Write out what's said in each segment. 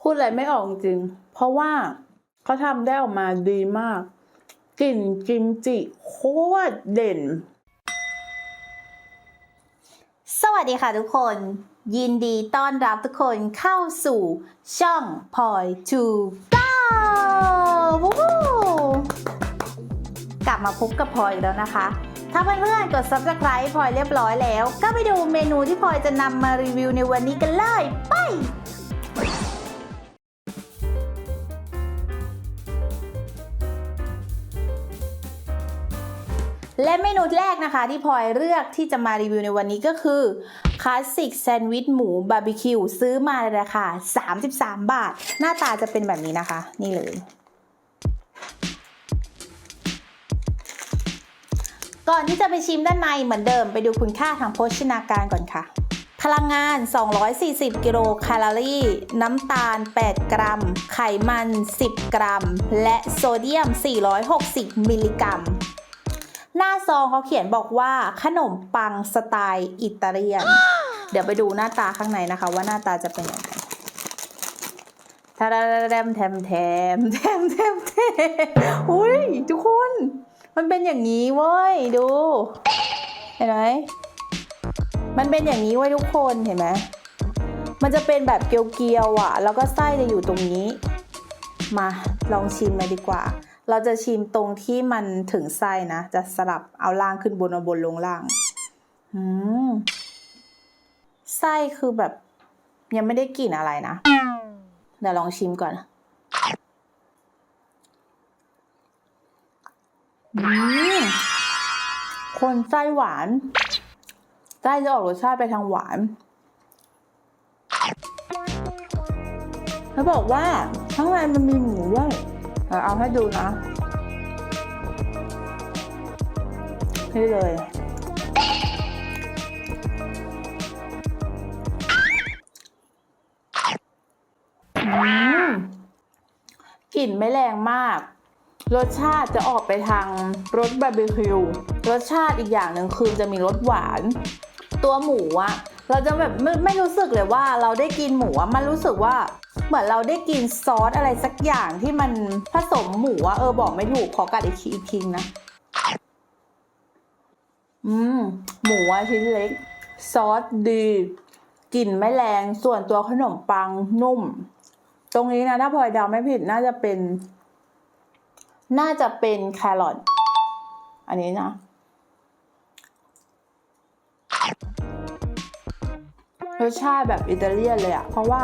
พูดอะไรไม่ออกจริง เพราะว่าเขาทำได้ออกมาดีมาก กลิ่นกิมจิโคตรเด่น สวัสดีค่ะทุกคน ยินดีต้อนรับทุกคนเข้าสู่ช่องพลอยทูก้วู้ฮู้ กลับมาพบกับพลอยอีกแล้วนะคะ ถ้าเพื่อนๆกด subscribe พลอยเรียบร้อยแล้ว ก็ไปดูเมนูที่พลอยจะนำมารีวิวในวันนี้กันเลย ไปและเมนูแรกนะคะที่พลอยเลือกที่จะมารีวิวในวันนี้ก็คือคลาสสิกแซนด์วิชหมูบาร์บีคิวซื้อมาในราคา 33 บาท หน้าตาจะเป็นแบบนี้นะคะ นี่เลย ก่อนที่จะไปชิมด้านในเหมือนเดิม ไปดูคุณค่าทางโภชนาการก่อนค่ะ พลังงาน 240 กิโลแคลอรี่ น้ำตาล 8 กรัม ไขมัน 10 กรัม และโซเดียม 460 มิลลิกรัม หน้าซองเขาเขียนบอกว่าขนมปังสไตล์อิตาเลียน เดี๋ยวไปดูหน้าตาข้างในนะคะ ว่าหน้าตาจะเป็นยังไงทาราแรมแทมแทมแทมแทมแทมอุ้ยทุกคน มันเป็นอย่างนี้เว้ยดู เห็นไหมมันเป็นอย่างนี้เว้ยทุกคนเห็นไหมมันจะเป็นแบบเกลียวๆอะ แล้วก็ไส้จะอยู่ตรงนี้ มาลองชิมเลยดีกว่า เราจะชิมตรงที่มันถึงไส้นะ จะสลับเอาล่างขึ้นบนเอาบนลงล่าง อืม ไส้คือแบบ ยังไม่ได้กลิ่นอะไรนะ เดี๋ยวลองชิมก่อน อืม คนไส้หวานไส้จะออกรสชาติไปทางหวานแล้วบอกว่าข้างในมันมีหมูด้วยเอาให้ดูนะนี่เลยอืมกลิ่นไม่แรงมาก รสชาติจะออกไปทางรสบาร์บีคิว รสชาติอีกอย่างหนึ่งคือจะมีรสหวาน ตัวหมูอะเราจะแบบไม่ไม่รู้สึกเลยว่าเราได้กินหมูอะมันรู้สึกว่าเหมือนเราได้กินซอสอะไรสักอย่างที่มันผสมหมูอะเออบอกไม่ถูกขอกัดอีกทีอีกทีนะ อืม หมูอะชิ้นเล็ก ซอสดีกลิ่นไม่แรงส่วนตัวขนมปังนุ่ม ตรงนี้นะถ้าพลอยเดาไม่ผิดน่าจะเป็น น่าจะเป็นแครอทอันนี้นะรสชาติแบบอิตาเลียนเลยอะเพราะว่า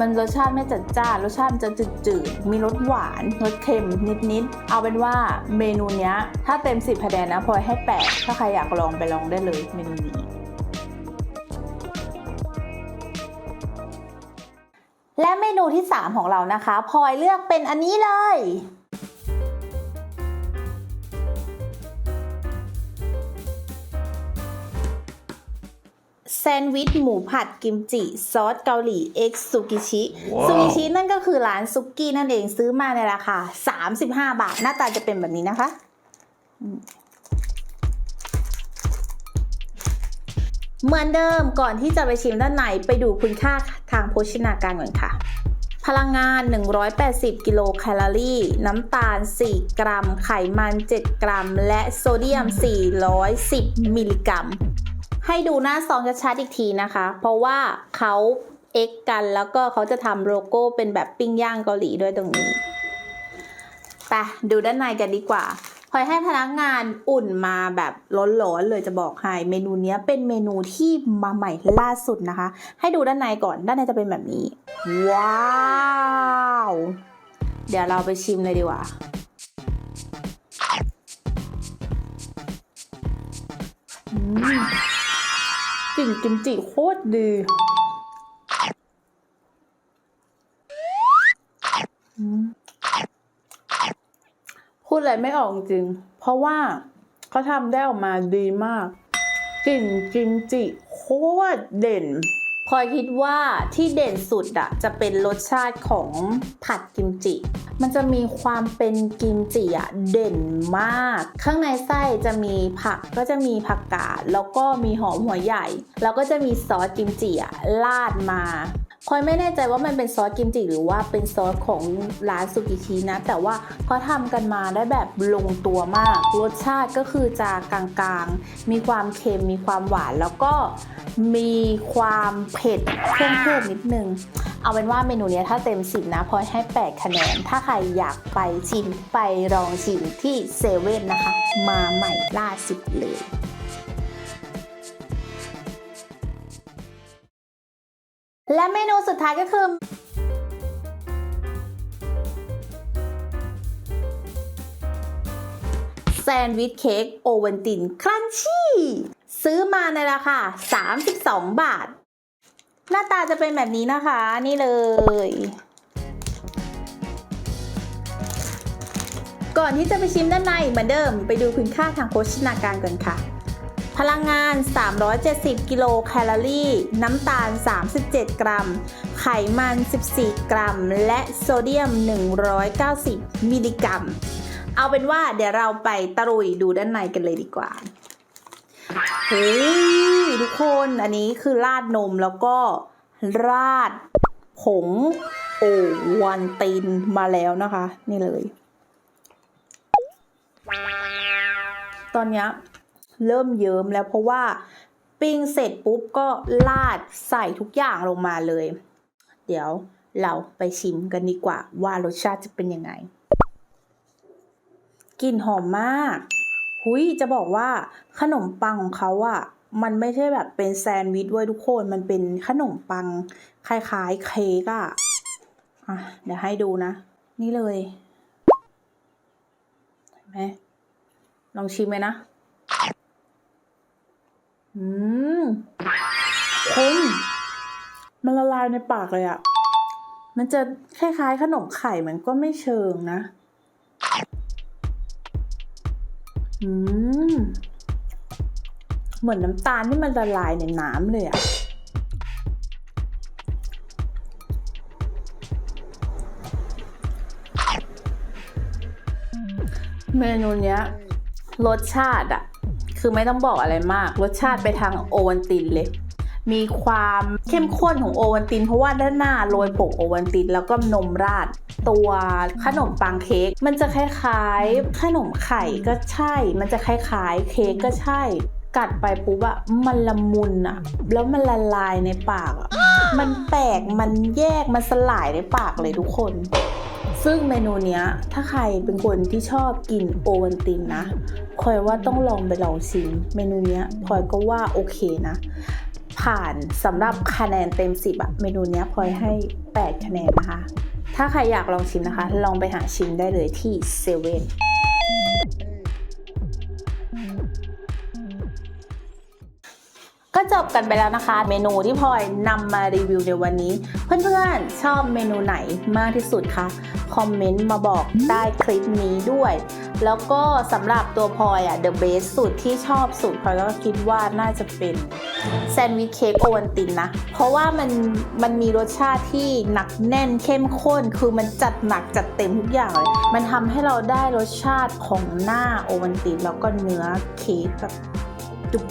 มันรสชาติไม่จัดจ้านรสชาติมันจะจืดๆ มีรสหวาน รสเค็มนิดๆ เอาเป็นว่าเมนูเนี้ย ถ้าเต็ม 10คะแนนนะพลอยให้ 8 ถ้าใครอยากลองไปลองได้เลยเมนูนี้ และเมนูที่ 3 ของเรานะคะพลอยเลือกเป็นอันนี้เลย ซนด์วิชหมูผัดกิมจิ ซอสเกาหลีเอ็กซูกิชิว้าวซูกิชินั่นก็คือร้านซุกี้นั่นเองซื้อมาในราคา 35 บาท หน้าตาจะเป็นแบบนี้นะคะอืมเหมือนเดิมก่อนที่จะไปชิมด้านในไปดูคุณค่าทางโภชนาการก่อนค่ะ พลังงาน 180 กิโลแคลอรี่ น้ำตาล 4 กรัม ไขมัน 7 กรัม และโซเดียม 410 มิลลิกรัม ให้ดูหน้าซองชัดๆอีกทีนะคะ เพราะว่าเขาเอ็กกันแล้วก็เขาจะทำโลโก้เป็นแบบปิ้งย่างเกาหลีด้วยตรงนี้ไปดูด้านในกันดีกว่าพลอยให้พนักงานอุ่นมาแบบร้อนๆเลยจะบอกให้เมนูนี้เป็นเมนูที่มาใหม่ล่าสุดนะคะ ให้ดูด้านในก่อนด้านในจะเป็นแบบนี้ ว้าว เดี๋ยวเราไปชิมเลยดีกว่า ลิ่นกิมจิโคตรดีพูดอะไรไม่ออกจริง เพราะว่าเขาทำได้ออกมาดีมาก กลิ่นกิมจิโคตรเด่น พลอยคิดว่าที่เด่นสุดอะจะเป็นรสชาติของผัดกิมจิ มันจะมีความเป็นกิมจิอะเด่นมาก ข้างในไส้จะมีผักก็จะมีผักกาดแล้วก็มีหอมหัวใหญ่ แล้วก็จะมีซอสกิมจิอะราดมา พลอยไม่แน่ใจว่ามันเป็นซอสกิมจิหรือว่าเป็นซอสของร้านสุกิชินะ แต่ว่าเขาทำกันมาได้แบบลงตัวมาก รสชาติก็คือจะกลางๆ มีความเค็มมีความหวานแล้วก็มีความเผ็ดเครื่องเทศนิดนึง เอาเป็นว่าเมนูนี้ถ้าเต็ม 10 นะพอยให้ 8 คะแนน ถ้าใครอยากไปชิมไปลองชิมที่เซเว่นนะคะ มาใหม่ล่าสุดเลย และเมนูสุดท้ายก็คือ แซนด์วิชเค้กโอเวนตินครันชี่ซื้อมาในราคา 32 บาท หน้าตาจะเป็นแบบนี้นะคะ นี่เลยก่อนที่จะไปชิมด้านในเหมือนเดิม ไปดูคุณค่าทางโภชนาการก่อนค่ะ พลังงาน 370 กิโลแคลอรี่ น้ำตาล 37 กรัม ไขมัน 14 กรัม และโซเดียม 190 มิลลิกรัม เอาเป็นว่าเดี๋ยวเราไปตะลุยดูด้านในกันเลยดีกว่า เฮ้ย ทุกคนอันนี้คือราดนมแล้วก็ราดผงโอวันตินมาแล้วนะคะ นี่เลย ตอนนี้ เริ่มเยิ้มแล้วเพราะว่าปิ้งเสร็จปุ๊บก็ราดใส่ทุกอย่างลงมาเลย เดี๋ยวเราไปชิมกันดีกว่าว่ารสชาติจะเป็นยังไงกลิ่นหอมมาก หุยจะบอกว่าขนมปังของเขาอะมันไม่ใช่แบบเป็นแซนด์วิชไว้ยทุกคน มันเป็นขนมปัง คล้ายๆเค้กอะอะ เดี๋ยวให้ดูนะ นี่เลยเห็นไหมลองชิมไหมนะ อืมคุณมันละลายในปากเลยอะมันจะคล้ายๆ ขนมไข่มันก็ไม่เชิงนะ อืม เหมือนน้ำตาลที่มันละลายในน้ำเลยอะเมนูเนี้ย รสชาติอะ คือไม่ต้องบอกอะไรมาก รสชาติไปทางโอวัลตินเลย มีความเข้มข้นของโอวัลติน เพราะว่าด้านหน้าโรยผงโอวัลติน แล้วก็นมราด ตัวขนมปังเค้กมันจะคล้ายๆ ขนมไข่ก็ใช่ มันจะคล้ายๆ เค้กก็ใช่ กัดไปปุ๊บอะมันละมุนอะแล้วมันละลายในปากอะมันแตกมันแยกมันสลายในปากเลยทุกคน ซึ่งเมนูเนี้ยถ้าใครเป็นคนที่ชอบกินโอวัลตินนะพลอยว่าต้องลองไปลองชิมเมนูเนี้ยพลอยก็ว่าโอเคนะ ผ่านสำหรับคะแนนเต็ม 10อะเมนูเนี้ยพลอยให้ 8 คะแนนนะคะ ถ้าใครอยากลองชิมนะคะ ลองไปหาชิมได้เลยที่เซเว่น ก็จบกันไปแล้วนะคะ เมนูที่พลอยนำมารีวิวในวันนี้ เพื่อนๆชอบเมนูไหนมากที่สุดคะคอมเมนต์มาบอกใต้คลิปนี้ด้วย แล้วก็สำหรับตัวพลอยอะ the best สุดที่ชอบสุดพลอยก็คิดว่าน่าจะเป็นแซนด์วิชเค้กโอวันตินนะ เพราะว่ามันมันมีรสชาติที่หนักแน่นเข้มข้น คือมันจัดหนักจัดเต็มทุกอย่างเลย มันทำให้เราได้รสชาติของหน้าโอวันตินแล้วก็เนื้อเค้กแบบ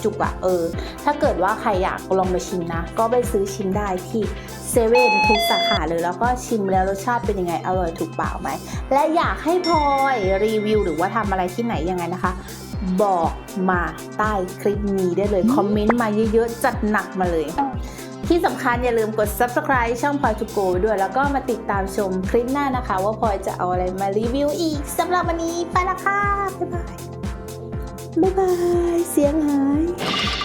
จุกๆอะ่ะเออ ถ้าเกิดว่าใครอยากลองไปชิมนะ ก็ไปซื้อชิมได้ที่เซเว่นทุกสาขาเลยแล้วก็ชิมแล้วรสชาติเป็นยังไงอร่อยถูกปากไหม และอยากให้พลอยรีวิวหรือว่าทำอะไรที่ไหนยังไงนะคะ บอกมาใต้คลิปนี้ได้เลย คอมเมนต์มาเยอะๆ จัดหนักมาเลยที่สำคัญอย่าลืมกด subscribe ช่องพลอยทูโกด้วยแล้วก็มาติดตามชมคลิปหน้านะคะ ว่าพลอยจะเอาอะไรมารีวิวอีกสำหรับวันนี้ไปละค่ะ บ๊ายบาย บ๊ายบาย เสียงหาย